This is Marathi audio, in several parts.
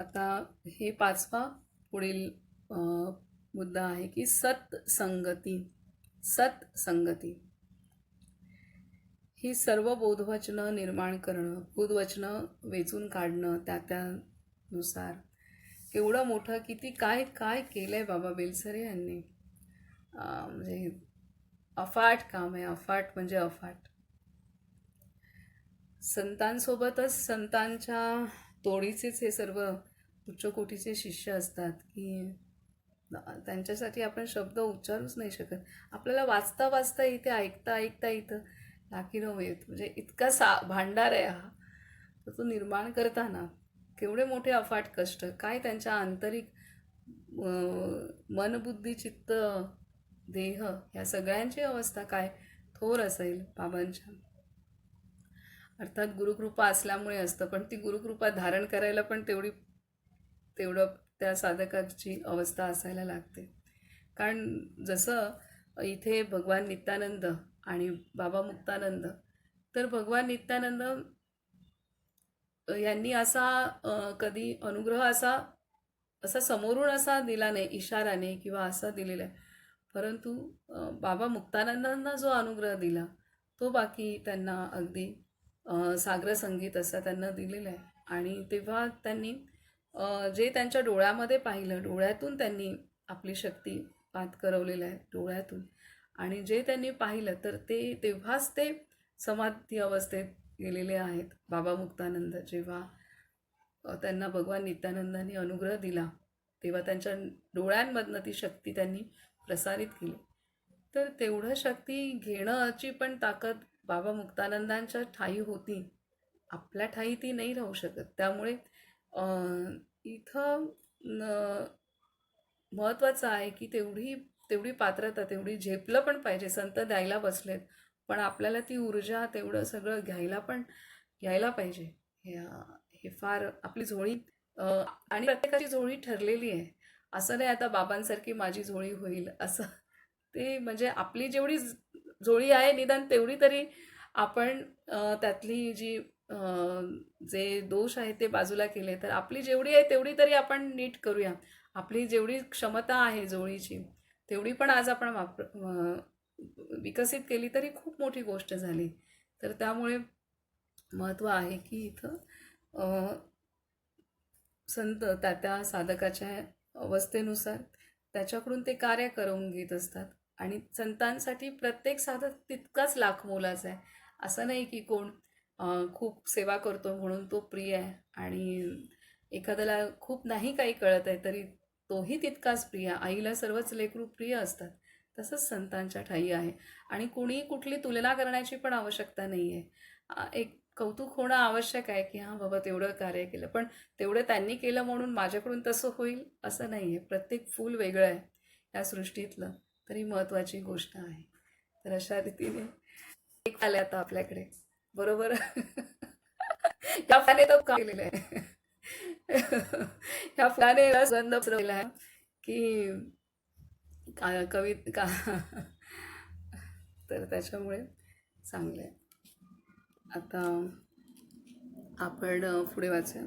आता हे पाचवा पुढील मुद्दा आहे की सत्संगती. सत्संगती. ही सर्व बोधवचनं निर्माण करणं बोधवचनं वेचून काढणं त्या त्यानुसार. एवढं मोठं किती काय काय केलं आहे बाबा बेलसरे यांनी? म्हणजे अफाट काम आहे अफाट म्हणजे अफाट. संतांसोबतच संतांच्या तोडीचेच हे सर्व उच्चकोटीचे शिष्य असतात की त्यांच्यासाठी आपण शब्द उच्चारूच नाही शकत. आपल्याला वाचता वाचता इथे ऐकता ऐकता इथं लाकीनं येत. म्हणजे इतका सा भांडार आहे हा. तर तो निर्माण करताना केवढे मोठे अफाट कष्ट काय त्यांच्या आंतरिक मनबुद्धी चित्त देह ह्या सगळ्यांची अवस्था काय? थोर असेल बाबांच्या. अर्थात गुरुकृपा असल्यामुळे असतं पण ती गुरुकृपा धारण करायला पण तेवढी तेवढं त्या साधकाची अवस्था असायला लागते. कारण जसं इथे भगवान नित्यानंद आणि बाबा मुक्तानंद तर भगवान नित्यानंद यांनी असा कधी अनुग्रह असा असा समोरून असा दिला नाही इशाराने किंवा असा दिलेला आहे. परंतु बाबा मुक्तानंदांना जो अनुग्रह दिला तो बाकी त्यांना अगदी सागर संगीत असा त्यांना दिलेला आहे. आणि तेव्हा त्यांनी जे त्यांच्या डोळ्यामध्ये पाहिलं डोळ्यातून त्यांनी आपली शक्ती पात करवलेलं आहे डोळ्यातून. आणि जे त्यांनी पाहिलं तर ते तेव्हाच ते समाधी अवस्थेत गेलेले आहेत. बाबा मुक्तानंद जेव्हा त्यांना भगवान नित्यानंदांनी अनुग्रह दिला तेव्हा त्यांच्या डोळ्यांमधनं ती शक्ती त्यांनी प्रसारित केली. तर तेवढं शक्ती घेण्याची पण ताकद बाबा मुक्तानंदांच्या ठाई होती. आपल्या ठाई ती नाही राहू शकत. त्यामुळे इथं न- महत्त्वाचं आहे की तेवढी तेवढी पात्रता तेवढी झेपलं पण पाहिजे. संत द्यायला बसलेत पण आपल्याला ती ऊर्जा तेवढं सगळं घ्यायला पण घ्यायला पाहिजे. हे हे फार आपली झोळी आणि प्रत्येकाची झोळी ठरलेली आहे. असं नाही आता बाबांसारखी माझी झोळी होईल असं. ते म्हणजे आपली जेवढी झोळी आहे निदान तेवढी तरी आपण त्यातली जी जे दोष आहेत ते बाजूला केले तर आपली जेवढी आहे तेवढी तरी आपण नीट करूया. आपली जेवढी क्षमता आहे जोळीची तेवढी पण आज आपण वापर विकसित केली तरी खूप मोठी गोष्ट झाली. तर त्यामुळे महत्त्व आहे की इथं संत त्या त्या साधकाच्या अवस्थेनुसार त्याच्याकडून ते कार्य करवून घेत असतात. आणि संतांसाठी प्रत्येक साधक तितकाच लाख मोलाचा आहे. असं नाही की कोण खूप सेवा करतो म्हणून तो प्रिय आहे. आणि एखाद्याला खूप नाही काही कळत आहे तरी तोही तितकाच प्रिय आईला सर्वच लेकरू प्रिय असतात. तसंच संतांच्या ठाई आहे. आणि कुणी कुठली तुलना करण्याची पण आवश्यकता नाही आहे एक कौतुक होणं आवश्यक आहे की हां बाबा तेवढं कार्य केलं. पण तेवढं त्यांनी केलं म्हणून माझ्याकडून तसं होईल असं नाही आहे प्रत्येक फूल वेगळं आहे या सृष्टीतलं. तरी महत्त्वाची गोष्ट आहे. तर अशा रीतीने एक आलं आता आपल्याकडे. बरोबर. या फळाने तर काम केलेलं आहे. ह्या फळाने गंध पसरवलेला आहे. की का कवी का तर त्याच्यामुळे चांगलं आहे. आता आपण पुढे वाचूया.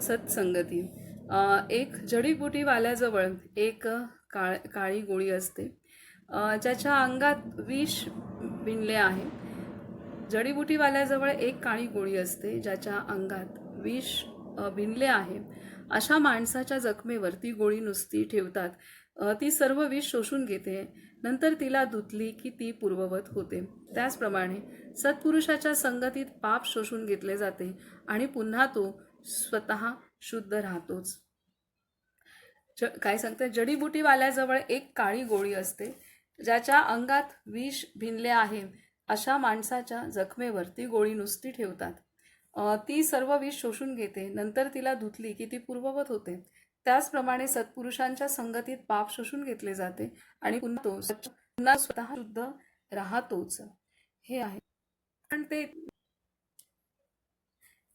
सत्संगती. एक जडीबुटीवाल्याजवळ एक काळ काळी गोळी असते. ज्याच्या अंगात विष भिनले आहे. जडीबुटीवाल्याजवळ एक काळी गोळी असते ज्याच्या अंगात विष भिनले आहे. अशा माणसाच्या जखमेवर ती गोळी नुसती ठेवतात. ती सर्व विष शोषून घेते. नंतर तिला धुतली की ती पूर्ववत होते. त्याचप्रमाणे सत्पुरुषाच्या संगतीत पाप शोषून घेतले जाते आणि पुन्हा तो स्वतः शुद्ध राहतोच. ज काय सांगते जडीबुटीवाल्याजवळ एक काळी गोळी असते ज्याच्या अंगात विष भिनले आहे. अशा माणसाच्या जखमेवर ती गोळी नुसती ठेवतात. ती सर्व विष शोषून घेते. नंतर तिला धुतली की ती पूर्ववत होते. त्याचप्रमाणे सत्पुरुषांच्या संगतीत पाप शोषून घेतले जाते आणि पुन्हा तो पुन्हा स्वतः शुद्ध राहतोच. हे आहे. पण ते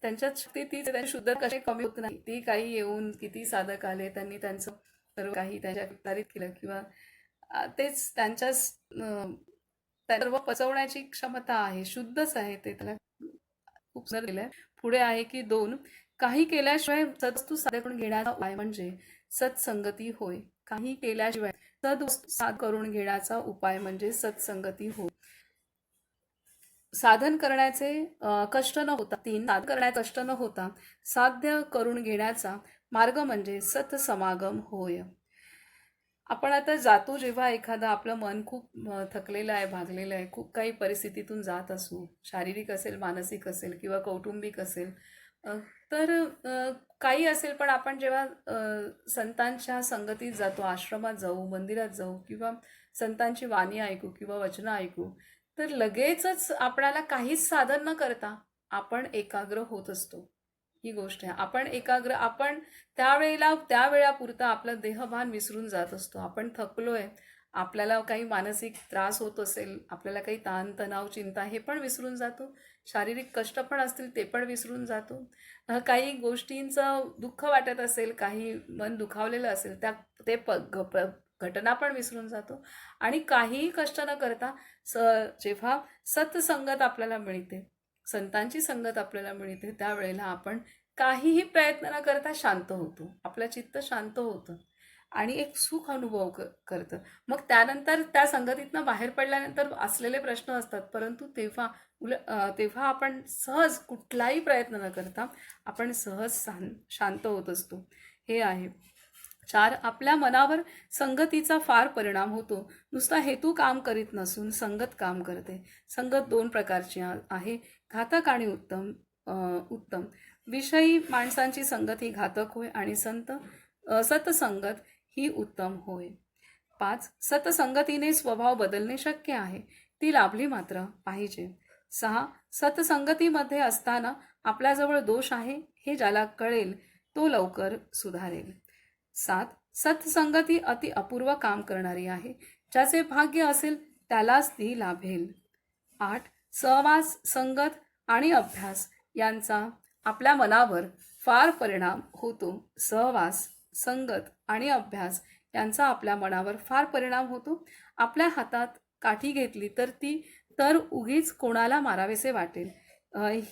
त्यांच्यात शक्ती ती शुद्ध कसे कमी होत नाही. ती काही येऊन किती साधक आले त्यांनी त्यांचं सर्व काही त्यांच्या विस्तारित केलं किंवा तेच त्यांच्या अं, सर्व पचवण्याची क्षमता आहे शुद्धच आहे ते त्याला. खूप सुंदर केलं पुढे आहे की दोन. काही केल्याशिवाय सद्वस्तू साध्य करून घेण्याचा उपाय म्हणजे सत्संगती होय. काही केल्याशिवाय सद्वस्तू साध करून घेण्याचा उपाय म्हणजे सत्संगती होय. साधन करण्याचे कष्ट न होता तीन साधन करण्याचे कष्ट न होता साध्य करून घेण्याचा मार्ग म्हणजे सत्समागम होय. आपण आता जातो जेव्हा एखादा आपलं मन खूप थकलेलं आहे भागलेलं आहे खूप काही परिस्थितीतून जात असू शारीरिक असेल मानसिक असेल किंवा कौटुंबिक असेल तर काही असेल पण आपण जेव्हा संतांच्या संगतीत जातो आश्रमात जाऊ मंदिरात जाऊ किंवा संतांची वाणी ऐकू किंवा वचनं ऐकू तर लगेचच आपणाला काहीच साधन न करता आपण एकाग्र होत असतो. ही गोष्ट आहे. आपण एकाग्र आपण त्यावेळेला त्यावेळापुरतं आपलं देहभान विसरून जात असतो. आपण थकलोय आपल्याला काही मानसिक त्रास होत असेल आपल्याला काही ताण तणाव चिंता हे पण विसरून जातो. शारीरिक कष्ट पण असतील ते पण विसरून जातो. काही गोष्टींचं दुःख वाटत असेल काही मन दुखावलेलं असेल त्या ते प ग- प- घटना पण विसरून जातो. आणि काहीही कष्ट न करता स जेव्हा सत्संगत आपल्याला मिळते संतांची संगत आपल्याला मिळते त्यावेळेला आपण काहीही प्रयत्न न करता शांत होतो. आपलं चित्त शांत होतं आणि एक सुख अनुभव क करतं. मग त्यानंतर त्या संगतीतनं बाहेर पडल्यानंतर असलेले प्रश्न असतात परंतु तेव्हा उल तेव्हा आपण सहज कुठलाही प्रयत्न न करता आपण सहज शां शांत होत असतो. हे आहे. चार आपल्या मनावर संगतीचा फार परिणाम होतो. नुसता हेतू काम करीत नसून संगत काम करते. संगत दोन प्रकारची आहे. घातक आणि उत्तम उत्तम. विषयी माणसांची संगत ही घातक होय आणि संत सतसंगत ही उत्तम होय. पाच सतसंगतीने स्वभाव बदलणे शक्य आहे. ती लाभली मात्र पाहिजे. सहा सतसंगतीमध्ये असताना आपल्याजवळ दोष आहे हे ज्याला कळेल तो लवकर सुधारेल. सात सत्संगती अति अपूर्व काम करणारी आहे. ज्याचे भाग्य असेल त्यालाच ती लाभेल. आठ सहवास संगत आणि अभ्यास यांचा आपल्या मनावर फार परिणाम होतो. सहवास संगत आणि अभ्यास यांचा आपल्या मनावर फार परिणाम होतो. आपल्या हातात काठी घेतली तर ती तर उगीच कोणाला मारावेसे वाटेल.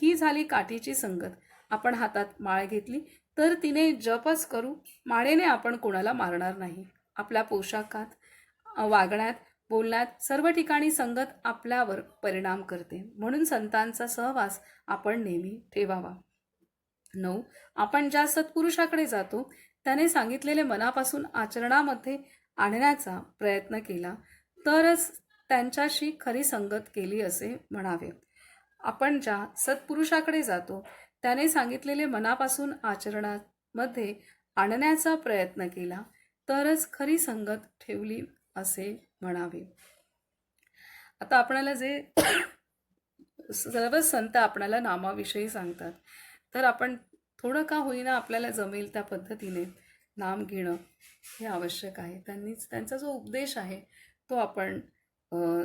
ही झाली काठीची संगत. आपण हातात माळ घेतली तर तिने जपच करू. माळेने आपण कोणाला मारणार नाही. आपल्या पोशाखात वागण्यात बोलण्यात सर्व ठिकाणी संगत आपल्यावर परिणाम करते. म्हणून संतांचा सहवास आपण नेहमी ठेवावा. नऊ. आपण ज्या सत्पुरुषाकडे जातो त्याने सांगितलेले मनापासून आचरणामध्ये आणण्याचा प्रयत्न केला तरच त्यांच्याशी खरी संगत केली असे म्हणावे. आपण ज्या सत्पुरुषाकडे जातो त्याने सांगितलेले मनापासून आचरणामध्ये आणण्याचा प्रयत्न केला तरच खरी संगत ठेवली असे म्हणावे. आता आपणाला जे सर्व संत आपणाला नामाविषयी सांगतात. तर आपण थोडं का होईना आपल्याला जमेल त्या पद्धतीने नाम घेणं हे आवश्यक आहे. त्यांनीच त्यांचा जो उपदेश आहे तो आपण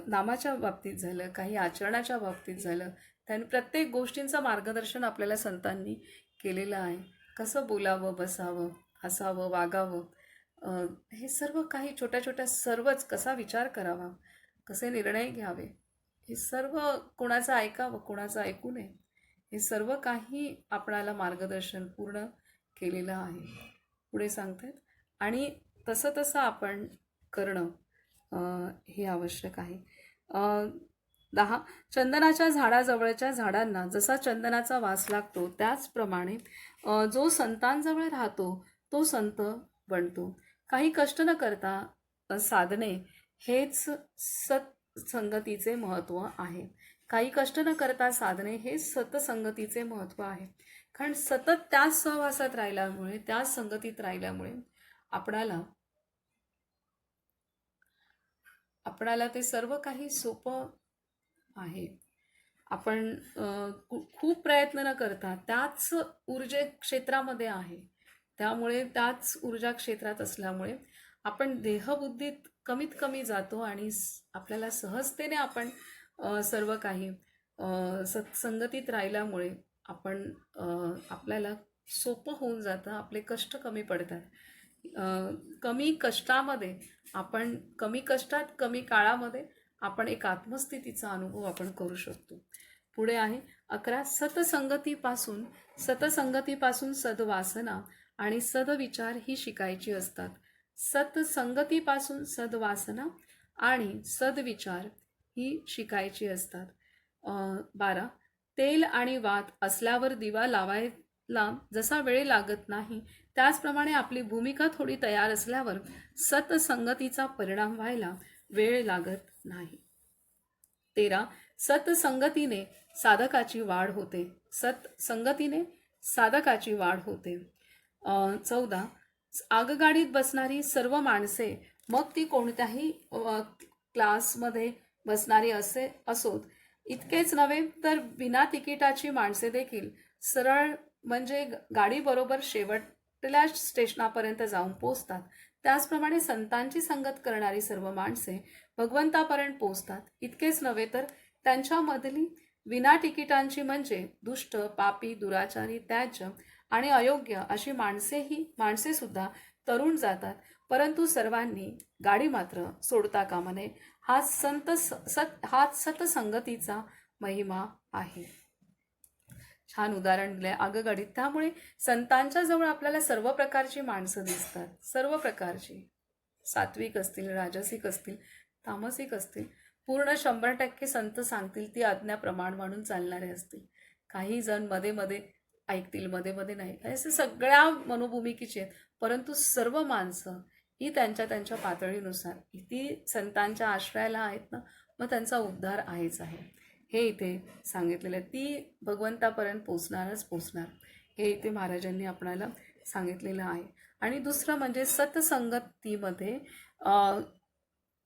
नामाच्या बाबतीत झालं काही आचरणाच्या बाबतीत झालं त्यांनी प्रत्येक गोष्टींचं मार्गदर्शन आपल्याला संतांनी केलेलं आहे. कसं बोलावं बसावं हसावं वागावं हे सर्व काही छोट्या छोट्या सर्वच कसा विचार करावा? कसे निर्णय घ्यावे? हे सर्व कोणाचं ऐकावं कोणाचं ऐकू नये? हे सर्व काही आपणाला मार्गदर्शन पूर्ण केलेलं आहे. पुढे सांगतात आणि तसं तसं आपण करणं हे आवश्यक आहे. दहा. चंदनाच्या झाडाजवळच्या झाडांना जसा चंदनाचा वास लागतो त्याचप्रमाणे जो संतांजवळ राहतो तो संत बनतो. काही कष्ट न करता साधणे हेच सत्संगतीचे महत्त्व आहे. काही कष्ट न करता साधणे हे सतसंगतीचे महत्त्व आहे. कारण सतत त्याच सहवासात राहिल्यामुळे त्याच संगतीत राहिल्यामुळे आपणाला आपणाला ते सर्व काही सोपं आहे. आपण खूप प्रयत्न न करता त्याच ऊर्जे क्षेत्रामध्ये आहे. त्यामुळे त्याच ऊर्जा क्षेत्रात असल्यामुळे आपण देहबुद्धीत कमीत कमी जातो आणि आपल्याला सहजतेने आपण सर्व काही सत्संगतीत राहिल्यामुळे आपण आपल्याला सोपं होऊन जातं आपले कष्ट कमी पडतात. कमी कष्टामध्ये आपण कमी कष्टात कमी काळामध्ये आपण एक आत्मस्थितीचा अनुभव आपण करू शकतो. पुढे आहे अकरा सतसंगतीपासून सतसंगतीपासून सद्वासना आणि सदविचार ही शिकायची असतात. सतसंगतीपासून सद्वासना आणि सद्विचार ही शिकायची असतात. बारा तेल आणि वात असल्यावर दिवा लावायला जसा वेळ लागत नाही त्याचप्रमाणे आपली भूमिका थोडी तयार असल्यावर सतसंगतीचा परिणाम व्हायला वेळ लागत नाही. तेरा सतसंगतीने साधकाची वाढ होते. सतसंगतीने साधकाची वाढ होते. चौदा. आगगाडीत बसणारी सर्व माणसे मग ती कोणत्याही क्लासमध्ये बसणारी असे असोत. इतकेच नव्हे तर बिना तिकिटाची माणसे देखील सरळ म्हणजे गाडी बरोबर शेवटल्या स्टेशनापर्यंत जाऊन पोचतात त्याचप्रमाणे संतांची संगत करणारी सर्व माणसे भगवंतापर्यंत पोचतात इतकेच नव्हे तर त्यांच्यामधली विना तिकिटांची म्हणजे दुष्ट पापी दुराचारी त्याज्य आणि अयोग्य अशी माणसेही माणसे सुद्धा तरुण जातात. परंतु सर्वांनी गाडी मात्र सोडता कामा नये. हा संत सत हा सतसंगतीचा महिमा आहे. छान उदाहरण दिलंय आगगाडीत. त्यामुळे संतांच्या जवळ आपल्याला सर्व प्रकारची माणसं दिसतात. सर्व प्रकारची. सात्विक असतील राजसिक असतील तामसिक असतील पूर्ण शंभर टक्के संत सांगतील ती आज्ञा प्रमाण म्हणून चालणारे असतील. काही जणमध्ये मध्ये ऐकतील मध्ये मध्ये नाही. असे सगळ्या मनोभूमिकेची आहेत. परंतु सर्व माणसं ही त्यांच्या त्यांच्या पातळीनुसार ती संतांच्या आश्रयाला आहेत ना मग त्यांचा उद्धार आहेच आहे. हे इथे सांगितलेलं आहे. ती भगवंतापर्यंत पोचणारच पोचणार हे इथे महाराजांनी आपणाला सांगितलेलं आहे. आणि दुसरं म्हणजे सतसंगतीमध्ये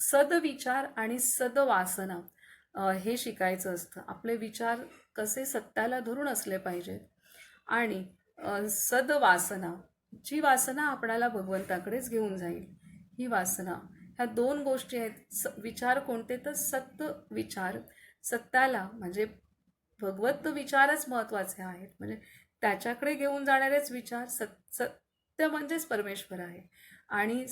सदविचार आणि सदवासना हे शिकायचं असतं. आपले विचार कसे सत्याला धरून असले पाहिजेत आणि सदवासना जी वासना आपणाला भगवंताकडेच घेऊन जाईल ही वासना. ह्या दोन गोष्टी आहेत. स विचार कोणते? तर सत्य विचार. सत्याला म्हणजे भगवत विचारच महत्त्वाचे आहेत. म्हणजे त्याच्याकडे घेऊन जाणारेच विचार सत् सत्य म्हणजेच परमेश्वर आहे. आणि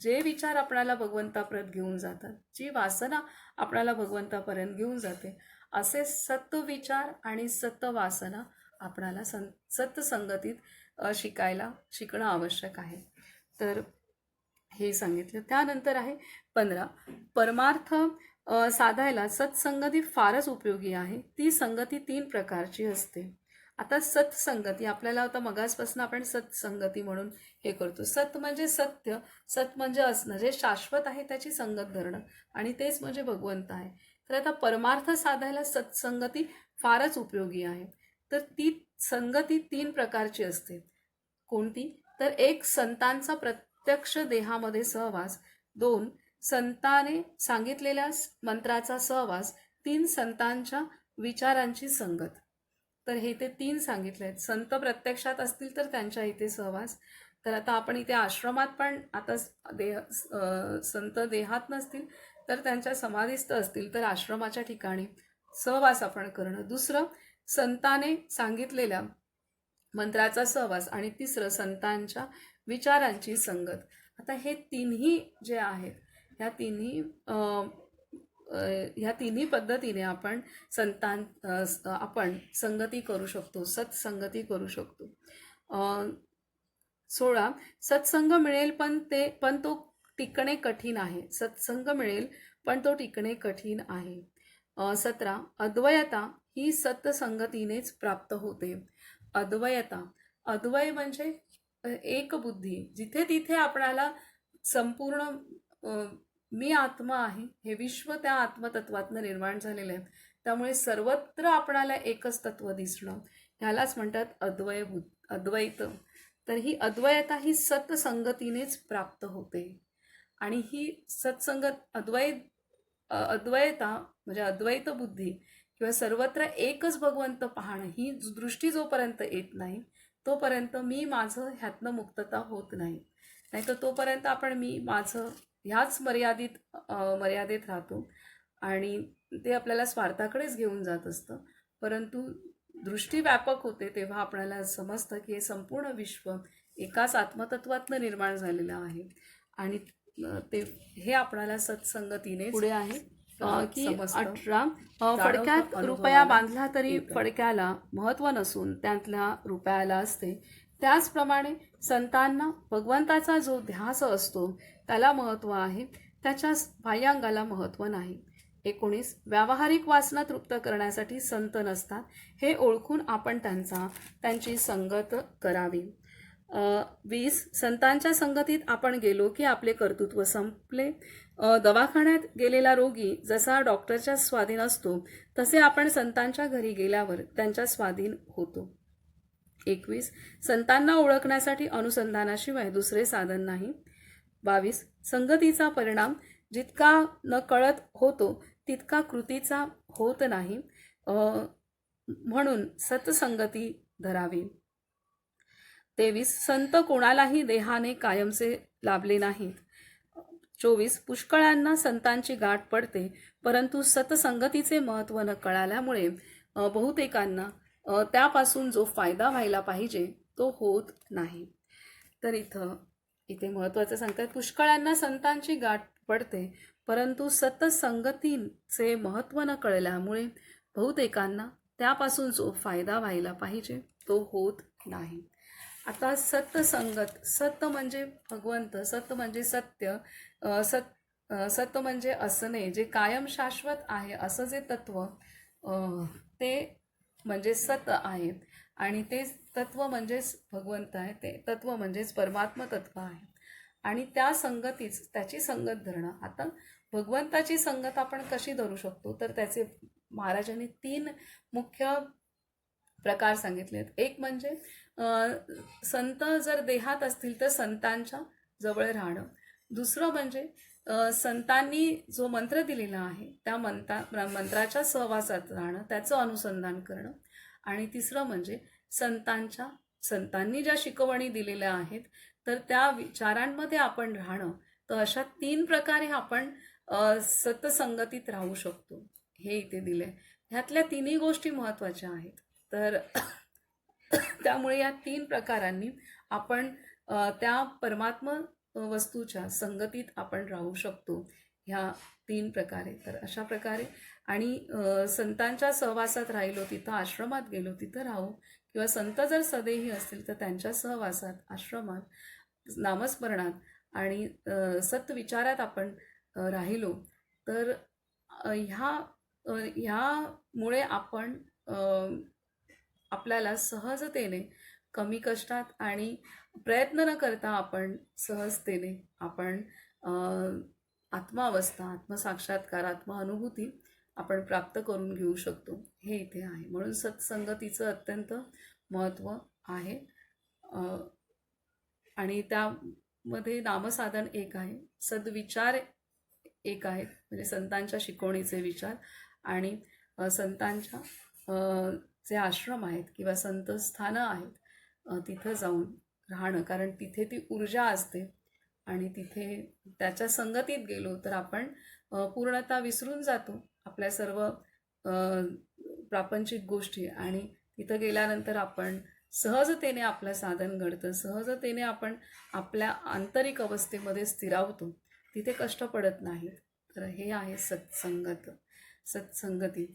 जे विचार आपणाला भगवंतापर्यंत घेऊन जातात जी वासना आपणाला भगवंतापर्यंत घेऊन जाते असे सत्विचार आणि सत्वासना आपणाला सं सत्संगतीत शिकायला शिकणं आवश्यक आहे. तर हे सांगितलं. त्यानंतर आहे पंधरा. परमार्थ साधायला सत्संगती फारच उपयोगी आहे. ती संगती तीन प्रकारची असते. आता सत्संगती आपल्याला आता मगासपासून आपण सत्संगती म्हणून हे करतो. सत म्हणजे सत्य सत म्हणजे असणं. जे शाश्वत आहे त्याची संगत धरणं. आणि तेच म्हणजे भगवंत आहे. तर आता परमार्थ साधायला सत्संगती फारच उपयोगी आहे. तर ती संगती तीन प्रकारची असते. कोणती? तर एक संतांचा प्रत्यक्ष देहामध्ये सहवास. दोन संताने सांगितलेल्या मंत्राचा सहवास. तीन संतांच्या विचारांची संगत. तर हे ते तीन सांगितले आहेत. संत प्रत्यक्षात असतील तर त्यांच्या इथे सहवास. तर आता आपण इथे आश्रमात पण आता देह संत देहात नसतील तर त्यांच्या समाधीस्थ असतील तर आश्रमाच्या ठिकाणी सहवास आपण करणं. दुसरं संताने सांगितलेल्या मंत्राचा सहवास आणि तिसरं संतांच्या विचारांची संगत. आता हे तिन्ही जे आहेत ह्या तिन्ही ह्या तिन्ही पद्धतीने आपण संतां आपण संगती करू शकतो सत्संगती करू शकतो. सोळा सत्संग मिळेल पण ते पण तो टिकणे कठीण आहे. सत्संग मिळेल पण तो टिकणे कठीण आहे. सतरा अद्वयता ही सत्संगतीनेच प्राप्त होते. अद्वयता. अद्वय म्हणजे एक बुद्धी. जिथे तिथे आपणाला संपूर्ण मी आत्मा आहे हे विश्व त्या आत्मतत्वातनं निर्माण झालेलं आहे. त्यामुळे सर्वत्र आपणाला एकच तत्व दिसणं. ह्यालाच म्हणतात अद्वय अद्वैत. तर ही अद्वयता ही सत्संगतीनेच प्राप्त होते. आणि ही सत्संगत अद्वैत अ, अद्वैता म्हणजे अद्वैत बुद्धी किंवा सर्वत्र एकच भगवंत पाहणं ही दृष्टी जोपर्यंत येत नाही तोपर्यंत मी माझं ह्यातनं मुक्तता होत नाही. नाहीतर तोपर्यंत आपण मी माझं ह्याच मर्यादित मर्यादेत राहतो आणि ते आपल्याला स्वार्थाकडेच घेऊन जात असतं. परंतु दृष्टी व्यापक होते तेव्हा आपल्याला समजतं की हे संपूर्ण विश्व एकाच आत्मतत्वातनं निर्माण झालेलं आहे. आणि ते हे आपल्याला सत्संगतीने पुढे आहे. की. अठरा फडक्यात रुपया बांधला तरी. फडक्याला महत्त्व नसून त्यातल्या रुपयाला असते. त्याचप्रमाणे संतांना भगवंताचा जो ध्यास असतो त्याला महत्त्व आहे. त्याच्या बाह्यांगाला महत्त्व नाही. एकोणीस व्यावहारिक वासना तृप्त करण्यासाठी संत नसतात. हे ओळखून आपण त्यांचा त्यांची संगत करावी. वीस संतांच्या संगतीत आपण गेलो की आपले कर्तृत्व संपले. दवाखान्यात गेलेला रोगी जसा डॉक्टरच्या स्वाधीन असतो तसे आपण संतांच्या घरी गेल्यावर त्यांच्या स्वाधीन होतो. एकवीस संतांना ओळखण्यासाठी अनुसंधानाशिवाय दुसरे साधन नाही. बावीस संगतीचा परिणाम जितका न कळत होतो तितका कृतीचा होत नाही. म्हणून सत्संगती धरावी. तेवीस संत कोणालाही देहाने कायमचे लाभले नाहीत. चोवीस पुष्कळांना संतांची गाठ पडते परंतु सतसंगतीचे महत्त्व न कळाल्यामुळे बहुतेकांना त्यापासून जो फायदा व्हायला पाहिजे तो होत नाही. तर इथं इथे महत्त्वाचं सांगतात पुष्कळांना संतांची गाठ पडते परंतु सतसंगतीचे महत्त्व न कळल्यामुळे बहुतेकांना त्यापासून जो फायदा व्हायला पाहिजे तो होत नाही. आता सत्संगत सत म्हणजे भगवंत सत म्हणजे सत्य सत सत्य सत म्हणजे असणे जे कायम शाश्वत आहे असं जे तत्व ते म्हणजे सत आहे. आणि ते तत्व म्हणजेच भगवंत आहे ते तत्व म्हणजेच परमात्म तत्व आहे. आणि त्या संगतीच त्याची संगत धरणं. आता भगवंताची संगत आपण कशी धरू शकतो? तर त्याचे महाराजांनी तीन मुख्य प्रकार सांगितले आहेत एक म्हणजे संत जर देहात असतील तर संतांच्या जवळ राहणं. दुसरं म्हणजे संतांनी जो मंत्र दिलेला आहे त्या मंता मंत्राच्या सहवासात राहणं त्याचं अनुसंधान करणं. आणि तिसरं म्हणजे संतांच्या संतांनी ज्या शिकवणी दिलेल्या आहेत तर त्या विचारांमध्ये आपण राहणं. तर अशा तीन प्रकारे आपण सतसंगतीत राहू शकतो. हे इथे दिले ह्यातल्या तिन्ही गोष्टी महत्त्वाच्या आहेत. तर त्यामुळे या तीन प्रकारांनी आपण त्या परमात्म वस्तूच्या संगतीत आपण राहू शकतो. ह्या तीन प्रकारे. तर अशा प्रकारे. आणि संतांच्या सहवासात राहिलो तिथं आश्रमात गेलो तिथं राहू. किंवा संत जर सदेही असतील तर त्यांच्या सहवासात आश्रमात नामस्मरणात आणि सत्विचारात आपण राहिलो. तर ह्या ह्यामुळे आपण आपल्याला सहजतेने कमी कष्टात आणि प्रयत्न न करता आपण सहजतेने आपण आत्मावस्था आत्मसाक्षात्कार आत्मानुभूती आपण प्राप्त करून घेऊ शकतो. हे इथे आहे. म्हणून सत्संगतीचं अत्यंत महत्त्व आहे. आणि त्यामध्ये नामसाधन एक आहे. सद्विचार एक आहेत म्हणजे संतांच्या शिकवणीचे विचार आणि संतांच्या जे आश्रम आहेत किंवा संत स्थानं आहेत तिथं जाऊन राहणं. कारण तिथे ती ऊर्जा असते आणि तिथे त्याच्या संगतीत गेलो तर आपण पूर्णतः विसरून जातो आपल्या सर्व प्रापंचिक गोष्टी. आणि तिथं गेल्यानंतर आपण सहजतेने आपलं साधन घडतं. सहजतेने आपण आपल्या आंतरिक अवस्थेमध्ये स्थिरावतो. तिथे कष्ट पडत नाहीत. तर हे आहे सत्संगत सत्संगती.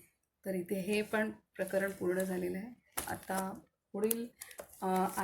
तर इथे हे पण प्रकरण पूर्ण झालेलं आहे. आता पुढील आहे.